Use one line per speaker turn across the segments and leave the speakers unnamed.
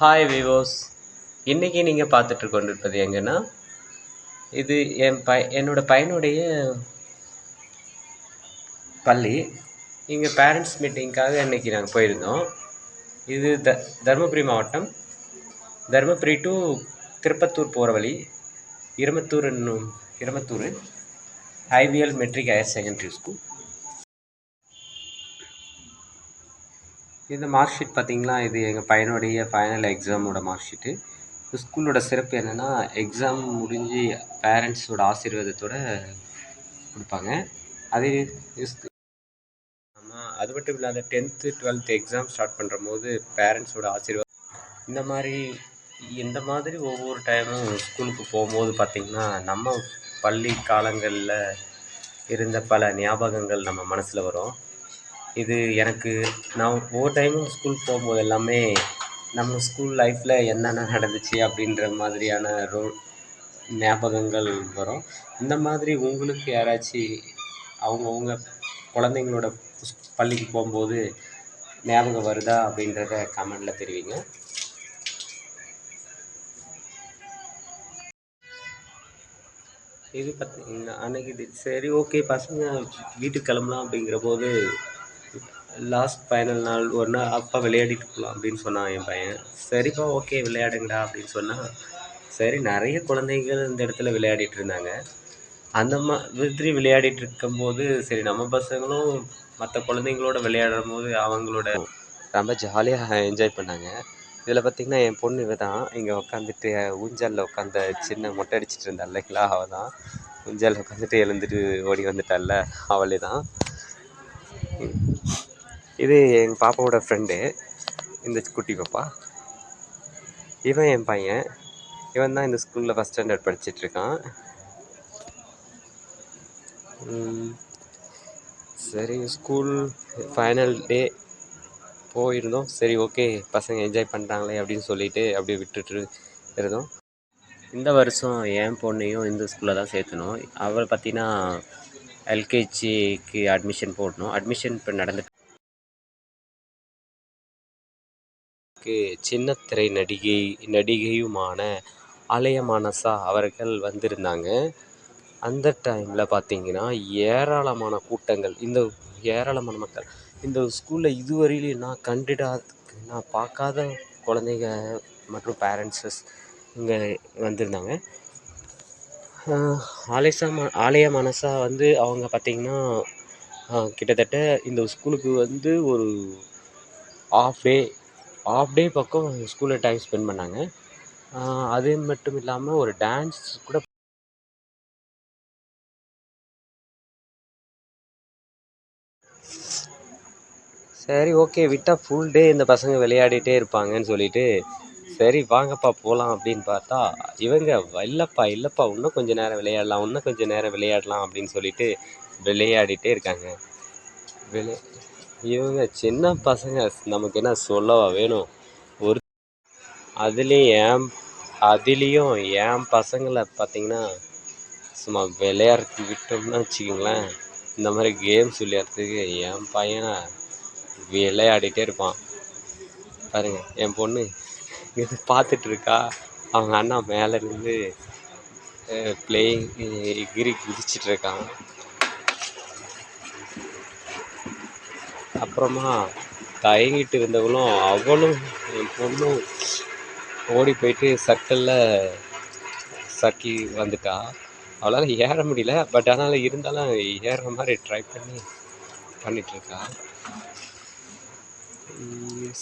Hi விவோஸ் இன்றைக்கி நீங்கள் பார்த்துட்டு கொண்டிருப்பது எங்கன்னா இது என் பை என்னோட பையனுடைய பள்ளி. இங்கே பேரண்ட்ஸ் மீட்டிங்க்காக இன்றைக்கி நாங்கள் போயிருந்தோம். இது த தருமபுரி மாவட்டம். தருமபுரி டு திருப்பத்தூர் போகிற வழி இருமத்தூர் என்னும் Irumathur IVL matric higher secondary school இந்த மார்க் ஷீட் பார்த்தீங்களா? இது எங்கள் பையனுடைய ஃபைனல் எக்ஸாமோட மார்க் ஷீட்டு ஸ்கூலோட சிறப்பு என்னென்னா எக்ஸாம் முடிஞ்சு பேரண்ட்ஸோட ஆசீர்வாதத்தோட கொடுப்பாங்க. அதே ஆமாம் அது மட்டும் இல்லாத டென்த்து டுவெல்த்து எக்ஸாம் ஸ்டார்ட் பண்ணுற போது பேரண்ட்ஸோட ஆசீர்வாதம். இந்த மாதிரி இந்த மாதிரி ஒவ்வொரு டைமும் ஸ்கூலுக்கு போகும்போது பார்த்திங்கன்னா நம்ம பள்ளி காலங்களில் இருந்த பல ஞாபகங்கள் நம்ம மனசில் வரும். இது எனக்கு நான் ஒவ்வொரு டைமும் ஸ்கூல் போகும்போது எல்லாமே நம்ம ஸ்கூல் லைஃப்பில் என்னென்ன நடந்துச்சு அப்படின்ற மாதிரியான ரோ ஞாபகங்கள் வரும். இந்த மாதிரி உங்களுக்கு யாராச்சும் அவங்கவுங்க குழந்தைங்களோட பள்ளிக்கு போகும்போது ஞாபகம் வருதா அப்படின்றத கமெண்டில் தெரிவிங்க. இது பார்த்தீங்கன்னா அன்னைக்கு சரி ஓகே பசங்க வீட்டுக்கு கிளம்பலாம் அப்படிங்கிற போது லாஸ்ட் ஃபைனல் நாள் ஒரு நாள் அப்பா விளையாடிட்டு போகலாம் அப்படின்னு சொன்னான் என் பையன். சரிப்பா ஓகே விளையாடுங்கடா அப்படின்னு சொன்னால் சரி நிறைய குழந்தைகள் இந்த இடத்துல விளையாடிட்டு இருந்தாங்க. அந்த மாதிரி விளையாடிட்டு இருக்கும்போது சரி நம்ம பசங்களும் மற்ற குழந்தைங்களோட விளையாடும் போது அவங்களோட ரொம்ப ஜாலியாக என்ஜாய் பண்ணாங்க. இதில் பார்த்திங்கன்னா என் பொண்ணு இவ தான் இங்கே உட்காந்துட்டு ஊஞ்சலில் உட்காந்த சின்ன மொட்டை அடிச்சிட்டு இருந்தா இல்லைங்களா அவள் தான் ஊஞ்சலில் உட்காந்துட்டு எழுந்துட்டு ஓடி வந்துட்டால அவளே தான் இது எங்கள் பாப்பாவோட ஃப்ரெண்டு இந்த குட்டி பாப்பா. இவன் என் பையன். இவன் தான் இந்த ஸ்கூலில் ஃபஸ்ட் ஸ்டாண்டர்ட் படிச்சிட்ருக்கான் சரி ஸ்கூல் ஃபைனல் டே போயிருந்தோம். சரி ஓகே பசங்க என்ஜாய் பண்ணுறாங்களே அப்படின்னு சொல்லிட்டு அப்படியே விட்டுட்டு இருந்தோம். இந்த வருஷம் என் பொண்ணையும் இந்த ஸ்கூலில் தான் சேர்த்தணும். அவள் பார்த்தீங்கன்னா எல்கேஜிக்கு அட்மிஷன் போடணும். அட்மிஷன் இப்போ நடந்துட்டு சின்னத்திரை நடிகை நடிகையுமான ஆலய மானசா அவர்கள் வந்திருந்தாங்க. அந்த டைமில் பார்த்தீங்கன்னா ஏராளமான கூட்டங்கள். இந்த ஏராளமான மக்கள். இந்த ஸ்கூலில் இதுவரையிலையும் நான் கண்டிடா நான் பார்க்காத குழந்தைங்க மற்றும் பேரண்ட்ஸஸ் இங்கே வந்திருந்தாங்க. ஆலேசா ஆலய மனசா வந்து அவங்க பார்த்திங்கன்னா கிட்டத்தட்ட இந்த ஸ்கூலுக்கு வந்து ஒரு ஆஃப் டே ஆஃப் டே பக்கம் ஸ்கூலில் டைம் ஸ்பெண்ட் பண்ணாங்க. அது மட்டும் இல்லாமல் ஒரு டான்ஸ் கூட சரி ஓகே விட்டால் ஃபுல் டே இந்த பசங்க விளையாடிட்டே இருப்பாங்கன்னு சொல்லிட்டு சரி வாங்கப்பா போகலாம் அப்படின்னு பார்த்தா இவங்க இல்லைப்பா இல்லைப்பா இன்னும் கொஞ்சம் நேரம் விளையாடலாம் இன்னும் கொஞ்சம் நேரம் விளையாடலாம் அப்படின்னு சொல்லிட்டு விளையாடிட்டே இருக்காங்க. விளை இவங்க சின்ன பசங்க நமக்கு என்ன சொல்லவா வேணும்? ஒரு அதுலேயும் என் அதுலேயும் என் பசங்களை பார்த்தீங்கன்னா சும்மா விளையாடுறதுக்கு விட்டோம்னா வச்சுக்கோங்களேன். இந்த மாதிரி கேம்ஸ் விளையாடுறதுக்கு என் பையனை விளையாடிட்டே இருப்பான். பாருங்கள் என் பொண்ணு இது பார்த்துட்ருக்கா அவங்க அண்ணா மேலே இருந்து பிளேயிங் கிரி குதிச்சிட்ருக்கான் அப்புறமா தயங்கிட்டு இருந்தவளும் அவளும் என் பொண்ணும் ஓடி போயிட்டு சர்க்கிளில் சக்கி வந்துட்டா. அவளால் ஏற முடியல. பட் அதனால் இருந்தாலும் ஏறுற மாதிரி ட்ரை பண்ணி பண்ணிகிட்ருக்கா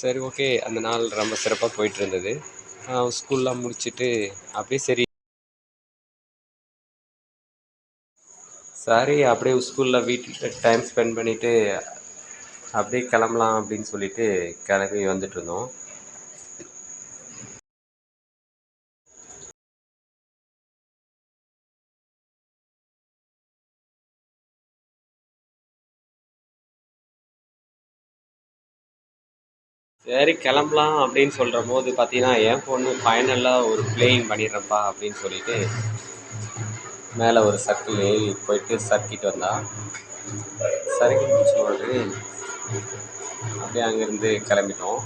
சரி ஓகே அந்த நாள் ரொம்ப சிறப்பாக போயிட்டு இருந்தது. ஸ்கூல்லாம் முடிச்சுட்டு அப்படியே சரி. சரி அப்படியே ஸ்கூலில் வீட்டில் டைம் ஸ்பெண்ட் பண்ணிவிட்டு அப்படியே கிளம்பலாம் அப்படின்னு சொல்லிட்டு கிளம்பி வந்துட்டு இருந்தோம். சரி கிளம்பலாம் அப்படின்னு சொல்கிற போது பார்த்தீங்கன்னா என் பொண்ணு ஃபைனலாக ஒரு பிளேயிங் பண்ணிடுறப்பா அப்படின்னு சொல்லிட்டு மேலே ஒரு சர்க்கிள் ஏறி போயிட்டு சர்க்கிட்டு வந்தா. சர்க்கிட் முடிச்ச அப்படியே அங்கேருந்து கிளம்பிட்டோம்.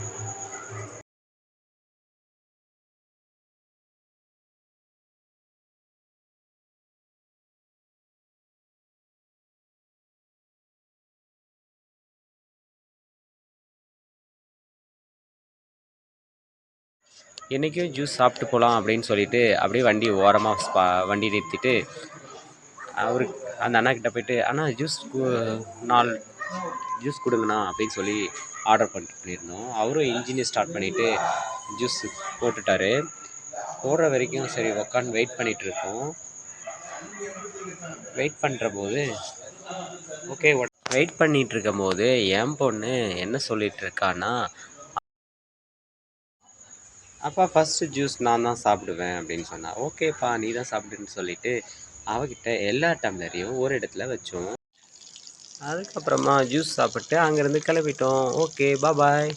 என்றைக்கும் ஜூஸ் சாப்பிட்டு போகலாம் அப்படின்னு சொல்லிட்டு அப்படியே வண்டி ஓரமாக ஸ்பா வண்டி நிறுத்திட்டு அவருக்கு அந்த அண்ணா கிட்டே போயிட்டு அண்ணா ஜூஸ் நாலு ஜூஸ் கொடுங்கண்ணா அப்படின்னு சொல்லி ஆர்டர் பண்ணிட்டு பண்ணியிருந்தோம். அவரும் இன்ஜினை ஸ்டார்ட் பண்ணிவிட்டு ஜூஸ் போட்டுட்டாரு. போடுற வரைக்கும் சரி உக்காந்து வெயிட் பண்ணிகிட்ருக்கோம் வெயிட் பண்ணுற போது ஓகே வெயிட் பண்ணிகிட்டு இருக்கும் போது என் பொண்ணு என்ன சொல்லிகிட்டு இருக்கான்னா அப்பா ஃபஸ்ட்டு ஜூஸ் நான் தான் சாப்பிடுவேன் அப்படின்னு சொன்னான் ஓகேப்பா நீ தான் சாப்பிடுன்னு சொல்லிவிட்டு அவகிட்ட எல்லா டம்ளரையும் ஒரு இடத்துல வச்சோம். அதுக்கப்புறமா ஜூஸ் சாப்பிட்டு அங்கேருந்து கிளம்பிட்டோம். Okay bye